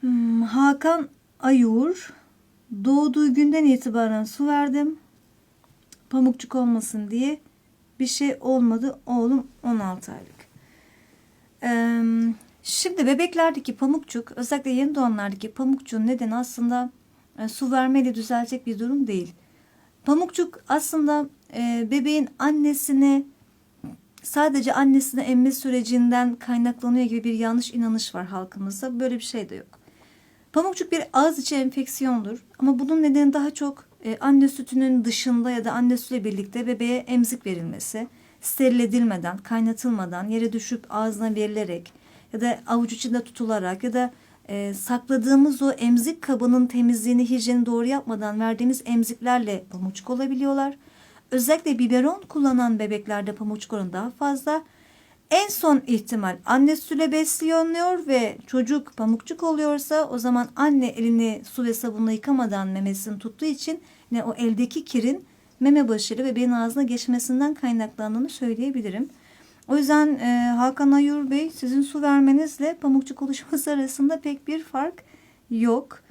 Hmm, Hakan Ayur doğduğu günden itibaren su verdim. Pamukçuk olmasın diye bir şey olmadı. Oğlum 16 aylık. Ee, şimdi bebeklerdeki pamukçuk özellikle yeni doğanlardaki pamukçuğun nedeni aslında e, su vermeyle düzelecek bir durum değil. Pamukçuk aslında e, bebeğin annesini sadece annesini emme sürecinden kaynaklanıyor gibi bir yanlış inanış var halkımızda. Böyle bir şey de yok. Pamukçuk bir ağız içi enfeksiyondur ama bunun nedeni daha çok e, anne sütünün dışında ya da anne sütüyle birlikte bebeğe emzik verilmesi, steril edilmeden, kaynatılmadan, yere düşüp ağzına verilerek ya da avuç içinde tutularak ya da e, sakladığımız o emzik kabının temizliğini, hijyeni doğru yapmadan verdiğimiz emziklerle pamukçuk olabiliyorlar. Özellikle biberon kullanan bebeklerde pamukçuk oranı daha fazla. En son ihtimal anne sütüyle besleniyor ve çocuk pamukçuk oluyorsa o zaman anne elini su ve sabunla yıkamadan memesini tuttuğu için ne o eldeki kirin meme başıyla bebeğin ağzına geçmesinden kaynaklandığını söyleyebilirim. O yüzden e, Hakan Ayur Bey sizin su vermenizle pamukçuk oluşması arasında pek bir fark yok.